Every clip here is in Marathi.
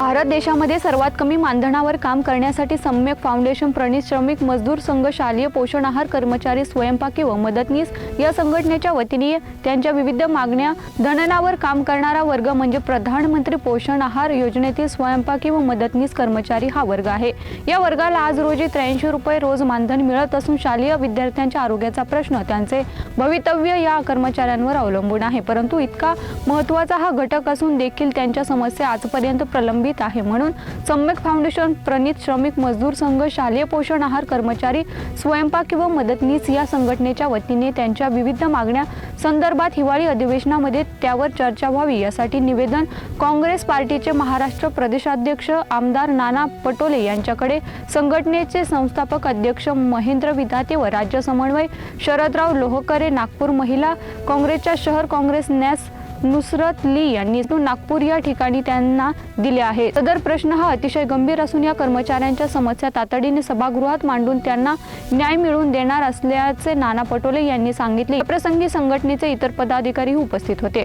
भारत देशामध्ये सर्वात कमी मानधनावर काम करण्यासाठी सम्यक फाउंडेशन प्रणित श्रमिक मजदूर संघ शालेय पोषण आहार कर्मचारी स्वयंपाकी व मदतनीस या संघटनेच्या वतीने त्यांच्या विविध मागण्या धननावर काम करणारा वर्ग म्हणजे प्रधानमंत्री पोषण आहार योजनेतील स्वयंपाकी व मदतनीस कर्मचारी हा वर्ग आहे. या वर्गाला आज रोजी त्र्याऐंशी रुपये रोज मानधन मिळत असून शालेय विद्यार्थ्यांच्या आरोग्याचा प्रश्न त्यांचे भवितव्य या कर्मचाऱ्यांवर अवलंबून आहे. परंतु इतका महत्त्वाचा हा घटक असून देखील त्यांच्या समस्या आजपर्यंत प्रलंबित आहे. म्हणून सम्यक फाउंडेशन प्रणित श्रमिक मजदूर संघ शालेय पोषण आहार कर्मचारी स्वयंपाक किंवा मदतनीस या संघटनेच्या वतीने त्यांच्या विविध मागण्या संदर्भात हिवाळी अधिवेशनामध्ये त्यावर चर्चा व्हावी. यासाठी निवेदन काँग्रेस पार्टीचे महाराष्ट्र प्रदेशाध्यक्ष आमदार नाना पटोले यांच्याकडे संघटनेचे संस्थापक अध्यक्ष महेंद्र विधाते व राज्य समन्वय शरदराव लोहकरे नागपूर महिला काँग्रेसच्या शहर काँग्रेस नॅस नुसरत ली यांनी नागपूर या ठिकाणी त्यांना दिले आहे. सदर प्रश्न हा अतिशय गंभीर असून या कर्मचाऱ्यांच्या समस्या तातडीने सभागृहात मांडून त्यांना न्याय मिळवून देणार असल्याचे नाना पटोले यांनी सांगितले. प्रसंगी संघटनेचे इतर पदाधिकारी उपस्थित होते.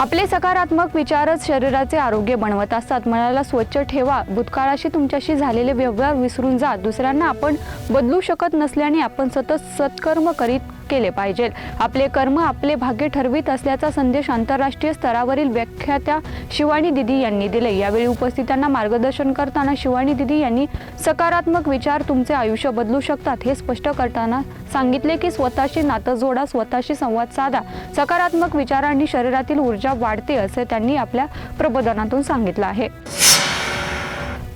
आपले सकारात्मक विचारच शरीराचे आरोग्य बनवत असतात. मनाला स्वच्छ ठेवा. भूतकाळाशी तुमच्याशी झालेले व्यवहार विसरून जा. दुसऱ्यांना आपण बदलू शकत नसल्याने आपण सतत सत्कर्म करीत केले पाहिजे. आपले कर्म आपले भाग्य ठरवित असल्याचा संदेश आंतरराष्ट्रीय स्तरावरील व्याख्यात्या शिवानी दिदी यांनी दिले. यावेळी उपस्थितांना मार्गदर्शन करताना शिवानी दिदी यांनी सकारात्मक विचार तुमचे आयुष्य बदलू शकतात हे स्पष्ट करताना सांगितले की स्वतःशी नातं जोडा स्वतःशी संवाद साधा. सकारात्मक विचारांनी शरीरातील ऊर्जा वाढते असे त्यांनी आपल्या प्रबोधनातून सांगितलं आहे.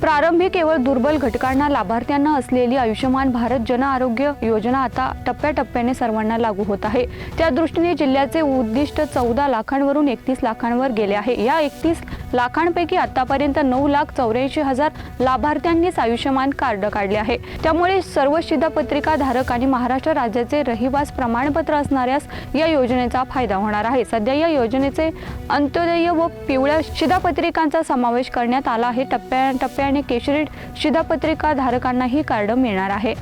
प्रारंभी केवळ दुर्बल घटकांना लाभार्थ्यांना असलेली आयुष्यमान भारत जन आरोग्य योजना आता टप्प्याटप्प्याने सर्वांना लागू होत आहे. त्या दृष्टीने जिल्ह्याचे उद्दिष्ट चौदा लाखांवरून एकतीस लाखांवर गेले आहे. या एकतीस लाखांपैकी आतापर्यंत नऊ लाख चौऱ्याऐंशी हजार लाभार्थ्यांनीच आयुष्यमान कार्ड काढले आहे. त्यामुळे सर्व शिधापत्रिका धारक आणि महाराष्ट्र राज्याचे रहिवास प्रमाणपत्र असणाऱ्यास या योजनेचा फायदा होणार आहे. सध्या या योजनेचे अंत्योदय व पिवळ्या शिधापत्रिकांचा समावेश करण्यात आला आहे. टप्प्याटप्प्याने केशरी शिधापत्रिका धारकांनाही कार्ड मिळणार आहे.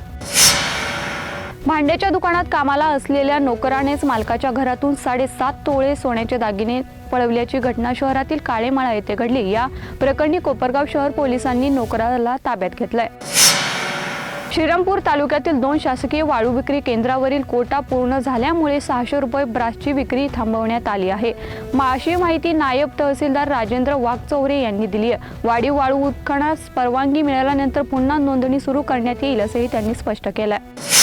भांड्याच्या दुकानात कामाला असलेल्या नोकरानेच मालकाच्या घरातून साडेसात तोळे सोन्याचे दागिने पळवल्याची घटना शहरातील काळेमाळा येथे घडली. या प्रकरणी कोपरगाव शहर पोलिसांनी नोकराला ताब्यात घेतलंय. श्रीरामपूर तालुक्यातील दोन शासकीय वाळू विक्री केंद्रावरील कोटा पूर्ण झाल्यामुळे सहाशे रुपये ब्रासची विक्री थांबवण्यात आली आहे. अशी माहिती नायब तहसीलदार राजेंद्र वाघचौरे यांनी दिली आहे. वाढीव वाळू उत्खनास परवानगी मिळाल्यानंतर पुन्हा नोंदणी सुरू करण्यात येईल असंही त्यांनी स्पष्ट केलं आहे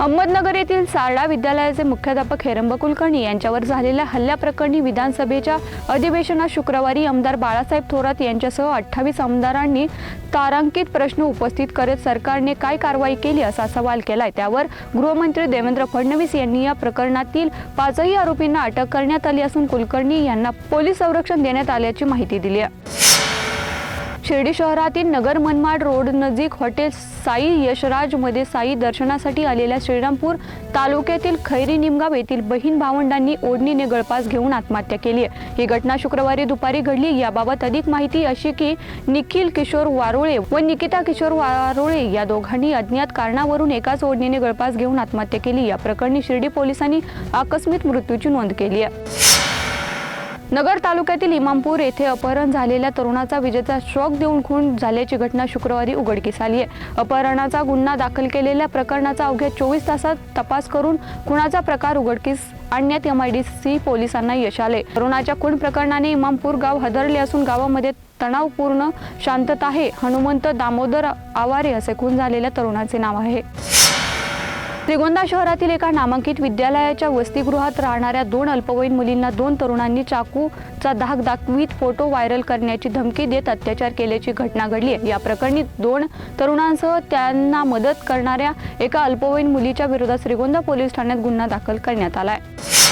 अहमदनगर येथील सारडा विद्यालयाचे मुख्याध्यापक हेरंब कुलकर्णी यांच्यावर झालेल्या हल्ल्याप्रकरणी विधानसभेच्या अधिवेशनात शुक्रवारी आमदार बाळासाहेब थोरात यांच्यासह अठ्ठावीस आमदारांनी तारांकित प्रश्न उपस्थित करत सरकारने काय कारवाई केली असा सवाल केलाय. त्यावर गृहमंत्री देवेंद्र फडणवीस यांनी या प्रकरणातील पाचही आरोपींना अटक करण्यात आली असून कुलकर्णी यांना पोलीस संरक्षण देण्यात आल्याची माहिती दिली आहे. शिर्डी शहरातील नगर मनमाड रोड नजीक हॉटेल साई यशराजमध्ये साई दर्शनासाठी आलेल्या श्रीरामपूर तालुक्यातील खैरी निमगाव येथील बहीण भावंडांनी ओढणीने गळपास घेऊन आत्महत्या केली आहे. ही घटना शुक्रवारी दुपारी घडली. याबाबत अधिक माहिती अशी की निखिल किशोर वारोळे व निकिता किशोर वारोळे या दोघांनी अज्ञात कारणावरून एकाच ओढणीने गळपास घेऊन आत्महत्या केली. या प्रकरणी शिर्डी पोलिसांनी आकस्मिक मृत्यूची नोंद केली आहे. नगर तालुक्यातील इमामपूर येथे अपहरण झालेल्या तरुणाचा विजेचा शॉक देऊन खून झाल्याची घटना शुक्रवारी उघडकीस आली आहे. अपहरणाचा गुन्हा दाखल केलेल्या प्रकरणाचा अवघ्या चोवीस तासात तपास करून खुनाचा प्रकार उघडकीस आणण्यात एम आय डी सी पोलिसांना यश आले. तरुणाच्या खून प्रकरणाने इमामपूर गाव हदरले असून गावामध्ये तणावपूर्ण शांतता आहे. हनुमंत दामोदर आवारे असे खून झालेल्या तरुणाचे नाव आहे. श्रीगोंदा शहरातील एका नामांकित विद्यालयाच्या वसतिगृहात राहणाऱ्या दोन अल्पवयीन मुलींना दोन तरुणांनी चाकूचा धाक दाखवीत फोटो व्हायरल करण्याची धमकी देत अत्याचार केल्याची घटना घडली आहे. या प्रकरणी दोन तरुणांसह त्यांना मदत करणाऱ्या एका अल्पवयीन मुलीच्या विरोधात श्रीगोंदा पोलीस ठाण्यात गुन्हा दाखल करण्यात आला आहे.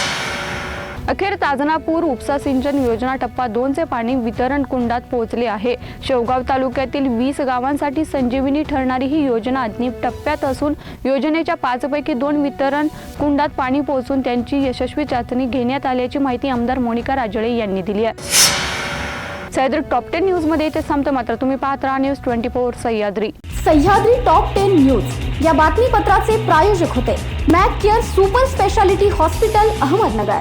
अखेर ताजनापूर उपसा सिंचन योजना टप्पा दोनचे पाणी वितरण कुंडात पोहोचले आहे. शेवगाव तालुक्यातील वीस गावांसाठी संजीवनी ठरणारी ही योजना अद्याप टप्प्यात असून योजनेच्या पाचपैकी दोन वितरण कुंडात पाणी पोहोचून त्यांची यशस्वी चाचणी घेण्यात आल्याची माहिती आमदार मोनिका राजळे यांनी दिली आहे. सह्याद्री टॉप टेन न्यूजमध्ये इथे संपतं मात्र. तुम्ही पाहत राहा news twenty four Sahyadri. Sahyadri top ten news. या बातमीपत्राचे प्रायोजक होते. Mac Care super speciality hospital Ahmednagar.